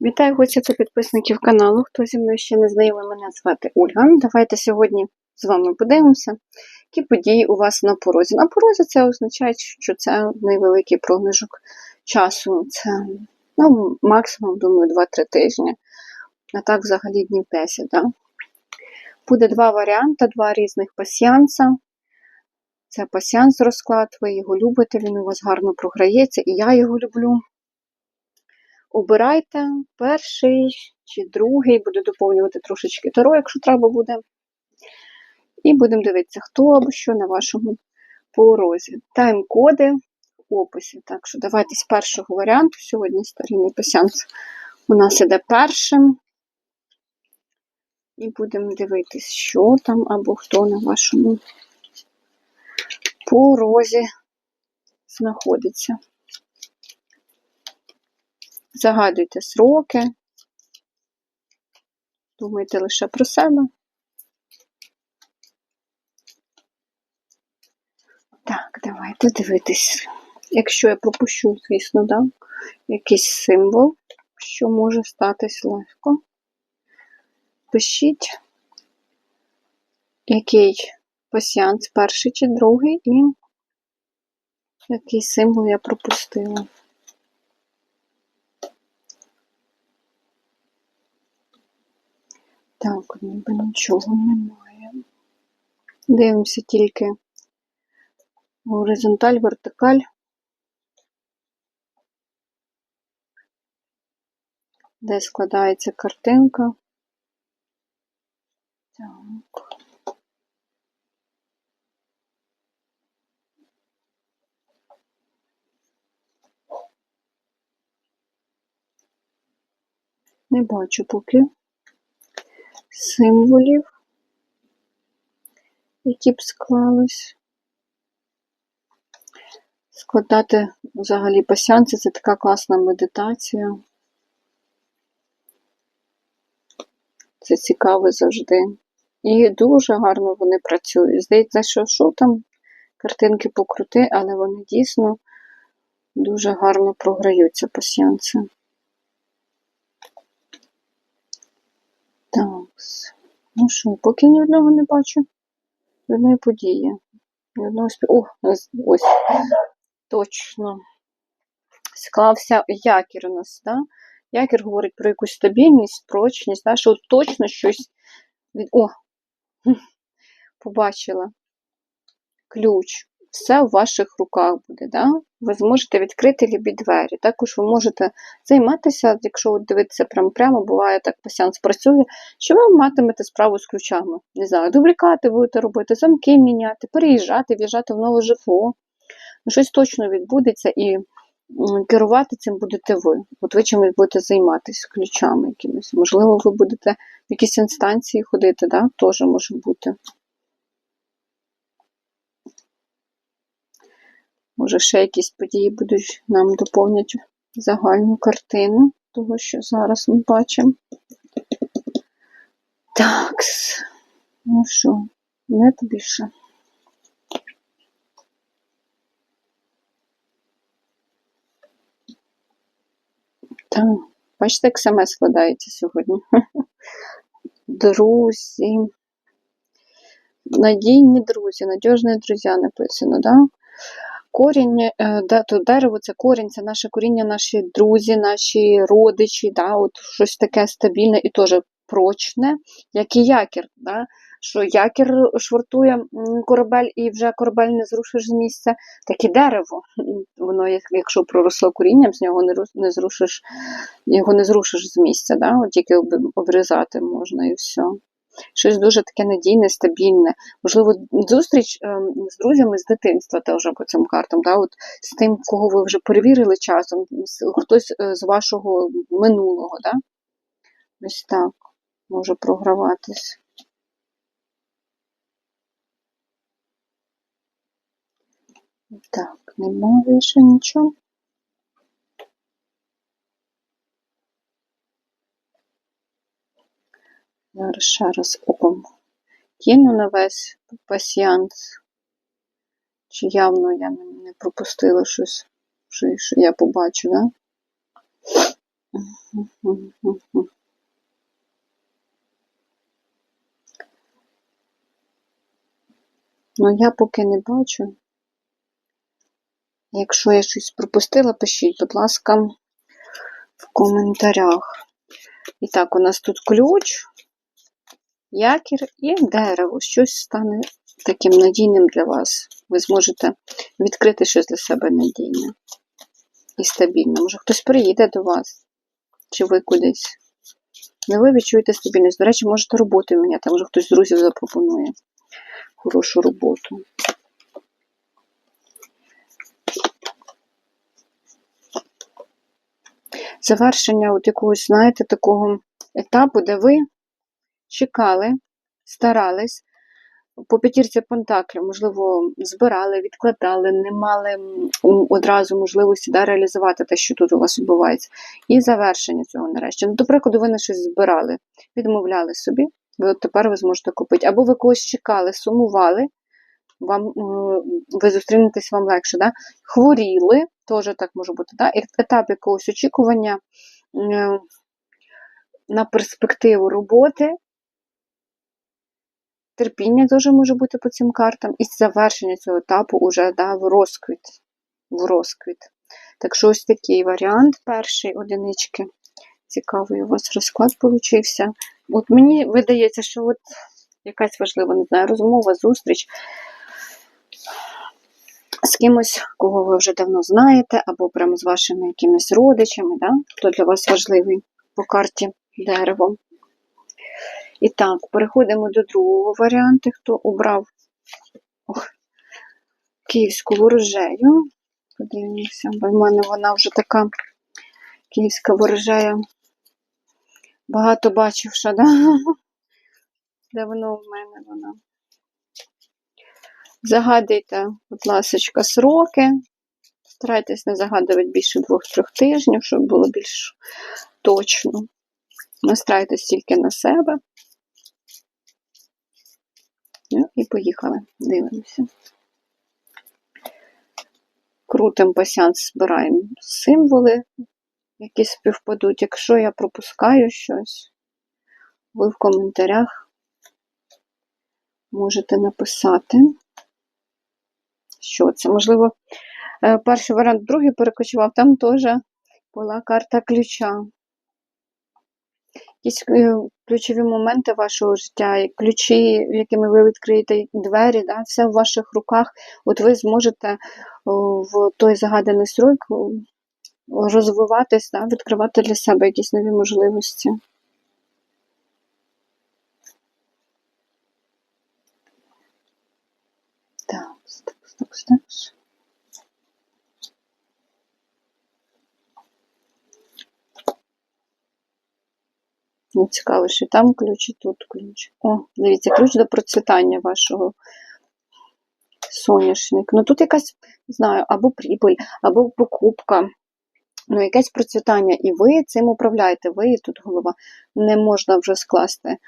Вітаю гостя та підписників каналу. Хто зі мною ще не знайомий, мене звати Ольга. Давайте сьогодні з вами подивимося, які події у вас на порозі. На порозі це означає, що це невеликий проміжок часу. Це ну, максимум, думаю, 2-3 тижні. А так взагалі днів 10. Да? Буде два варіанти, два різних пасіянса. Це пасіянс розклад, ви його любите, він у вас гарно програється, і я його люблю. Обирайте перший чи другий, буду доповнювати трошечки таро, якщо треба буде. І будемо дивитися, хто або що на вашому порозі. Тайм-коди в описі. Так що давайте з першого варіанту. Сьогодні старинний пасіанс у нас іде першим. І будемо дивитися, що там або хто на вашому порозі знаходиться. Загадуйте сроки. Думайте лише про себе. Так, давайте дивитись. Якщо я пропущу, звісно, да, якийсь символ, що може статись легко. Пишіть, який пасіанс, перший чи другий, і який символ я пропустила. Так, ніби нічого немає. Дивимося тільки горизонталь, вертикаль. Де складається картинка. Так. Не бачу поки символів, які б склались. Складати взагалі пасянці це така класна медитація. Це цікаво завжди. І дуже гарно вони працюють. Здається, що що там картинки покрути, але вони дійсно дуже гарно програються пасіянці. Так. Ну що, поки ні одного не бачу. Ні одної події. Ні одного спів... О, ось. Точно. Склався якір у нас, да? Якір говорить про якусь стабільність, прочність, да? що точно щось. О! Побачила. Ключ все в ваших руках буде. Да? Ви зможете відкрити любі двері. Також ви можете займатися, якщо дивитися прямо прямо, буває так пасіанс працює, що ви матимете справу з ключами. Не знаю, дублікати будете робити, замки міняти, переїжджати, в'їжджати в нове житло. Щось точно відбудеться і керувати цим будете ви. От ви чимось будете займатися ключами якимись. Можливо, ви будете в якісь інстанції ходити, да? теж може бути. Може, ще якісь події будуть нам доповнять загальну картину того, що зараз ми бачимо. Так, ну що, не більше. Так, бачите, як саме складається сьогодні. Друзі. Надійні друзі, надіжні друзі написано, так? Да? Корінь, е, то дерево це корінь, це наше коріння, наші друзі, наші родичі, да, от щось таке стабільне і теж прочне, як і якір. Да, що якір швартує корабель і вже корабель не зрушиш з місця, так і дерево. Воно, якщо проросло корінням, з нього не зрушиш, його не зрушиш з місця, да? От тільки обрізати можна і все щось дуже таке надійне, стабільне. Можливо, зустріч ем, з друзями з дитинства теж по цим картам. Да? От З тим, кого ви вже перевірили часом, хтось е, з вашого минулого. Да? Ось так може програватись. Так, немає більше нічого. Ще раз оком кину на весь пасіанс. Чи явно я не пропустила щось, що я побачу, да? Ну, я поки не бачу. Якщо я щось пропустила, пишіть, будь ласка, в коментарях. І так, у нас тут ключ, якір і дерево. Щось стане таким надійним для вас. Ви зможете відкрити щось для себе надійне і стабільне. Може, хтось приїде до вас, чи ви кудись. Ну, ви відчуєте стабільність. До речі, можете роботу міняти, може хтось з друзів запропонує хорошу роботу. Завершення от якогось, знаєте, такого етапу, де ви чекали, старались, по п'ятірці Пентаклів, можливо, збирали, відкладали, не мали одразу можливості да, реалізувати те, що тут у вас відбувається. І завершення цього нарешті. Ну, до прикладу, ви на щось збирали, відмовляли собі, ви от тепер ви зможете купити. Або ви когось чекали, сумували, вам, ви зустрінетесь вам легше. Да? Хворіли, теж так може бути. Да? Етап якогось очікування на перспективу роботи. Терпіння теж може бути по цим картам, і завершення цього етапу уже да, в розквіт. В розквіт. Так що ось такий варіант перший одинички. Цікавий у вас розклад получився. От мені видається, що от якась важлива, не знаю, розмова, зустріч з кимось, кого ви вже давно знаєте, або прямо з вашими якимись родичами, да? хто для вас важливий по карті дерево. І так, переходимо до другого варіанту, хто обрав ох, київську ворожею. Подивимося, бо в мене вона вже така київська ворожея. Багато бачивша, да? Давно в мене вона. Загадуйте, будь ласка, сроки. Старайтесь не загадувати більше двох-трьох тижнів, щоб було більш точно. Настрайтесь тільки на себе. Ну і поїхали. Дивимося. Крутим пасіанс, збираємо символи, які співпадуть. Якщо я пропускаю щось, ви в коментарях можете написати, що це. Можливо, е, перший варіант, другий перекочував, там теж була карта ключа е, ключові моменти вашого життя, ключі, якими ви відкриєте двері, да, все в ваших руках. От ви зможете в той загаданий срок розвиватись, да, відкривати для себе якісь нові можливості. Так, так, так, так. Цікаво, що там ключ і тут ключ. О, дивіться, ключ до процвітання вашого соняшник. Ну тут якась, не знаю, або прибуль, або покупка. Ну, якесь процвітання. І ви цим управляєте, ви і тут голова. Не можна вже скласти е,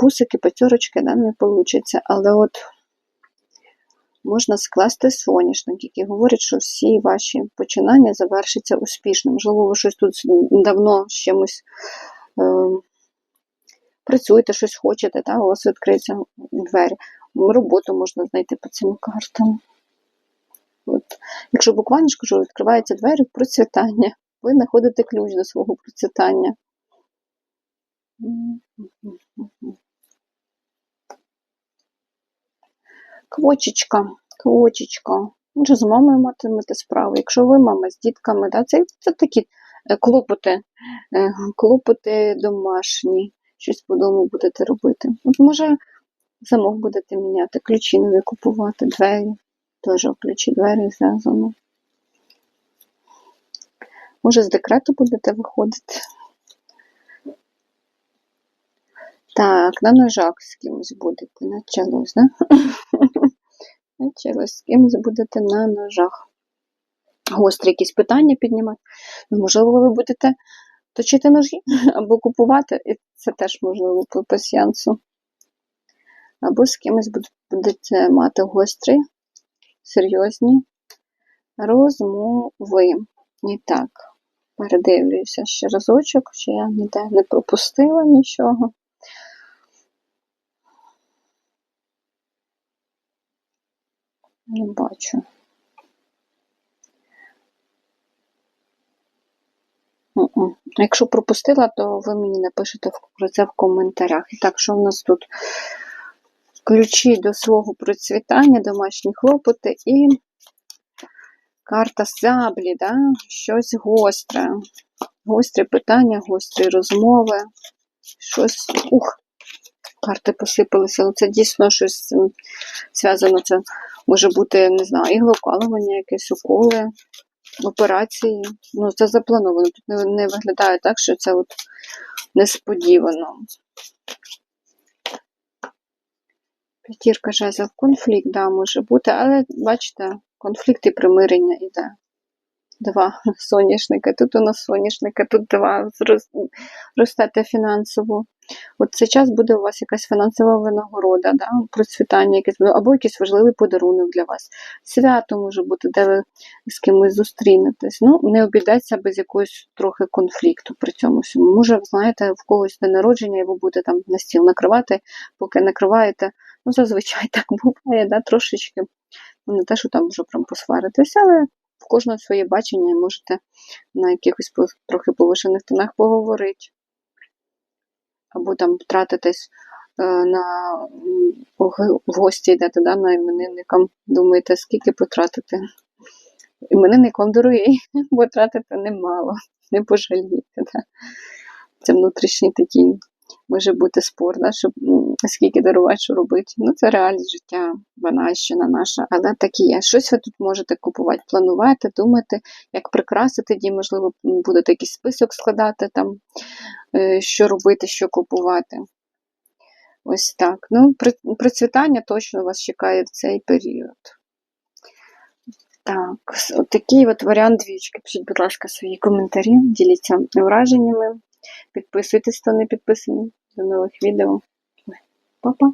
бусики, п'ятерочки, да, не вийде. Але от можна скласти соняшник, який говорить, що всі ваші починання завершаться успішно. Можливо, ви щось тут давно з чимось працюєте, щось хочете, та, у вас відкриються двері. Роботу можна знайти по цим картам. От. Якщо буквально кажу, відкриваються двері процвітання, ви знаходите ключ до свого процвітання. Квочечка, квочечка. Може, з мамою матимете справу. Якщо ви мама з дітками, да, це, це такі Е, клопоти, е, клопоти домашні, щось по дому будете робити. От може замок будете міняти, ключі нові купувати, двері, теж ключі двері зв'язано. Може, з декрету будете виходити. Так, на ножах з кимось будете, началось, да? Началось, з кимось будете на ножах гострі якісь питання піднімати. Ну, можливо, ви будете точити ножі або купувати, і це теж можливо по пасіянсу. Або з кимось будете мати гострі, серйозні розмови. І так, Передивлююся ще разочок, чи я ніде не пропустила нічого. Не бачу. Якщо пропустила, то ви мені напишете про це в коментарях. І так, що в нас тут? Ключі до свого процвітання, домашні хлопоти і карта саблі, да? щось гостре. Гострі питання, гострі розмови. Щось. Ух! Карти посипалися. Ну, це дійсно щось зв'язано. Це може бути, не знаю, іглокалування, якесь уколи, операції. Ну, це заплановано. Тут не, не виглядає так, що це от несподівано. П'ятірка жезлів. Конфлікт, да, може бути, але бачите, конфлікт і примирення іде. Два соняшника. Тут у нас соняшника, тут два ростете фінансово. От цей час буде у вас якась фінансова винагорода, да? процвітання, якесь, або якийсь важливий подарунок для вас. Свято може бути, де ви з кимось зустрінетесь. Ну, не обійдеться без якогось трохи конфлікту при цьому всьому. Може, знаєте, в когось день народження, і ви будете там на стіл накривати, поки накриваєте. Ну, зазвичай так буває, да? трошечки. Ну, не те, що там вже прям посваритися, але в кожного своє бачення і можете на якихось трохи повишених тонах поговорити. Або там тратитись е, на в гості йдете да, на іменинникам, думаєте, скільки потратити. Іменинник вам дорогий, бо тратити немало, не пожалієте. Да. Це внутрішній такий може бути спор, да, щоб скільки дарувати, робити. Ну, це реальність життя, Ванащина наша, але так і є. Щось ви тут можете купувати, планувати, думати, як прикрасити дім, можливо, будете якийсь список складати там, е, що робити, що купувати. Ось так. Ну, процвітання точно вас чекає в цей період. Так, от такий от варіант двічки. Пишіть, будь ласка, свої коментарі, діліться враженнями, підписуйтесь, хто не підписаний. До нових відео. パパ。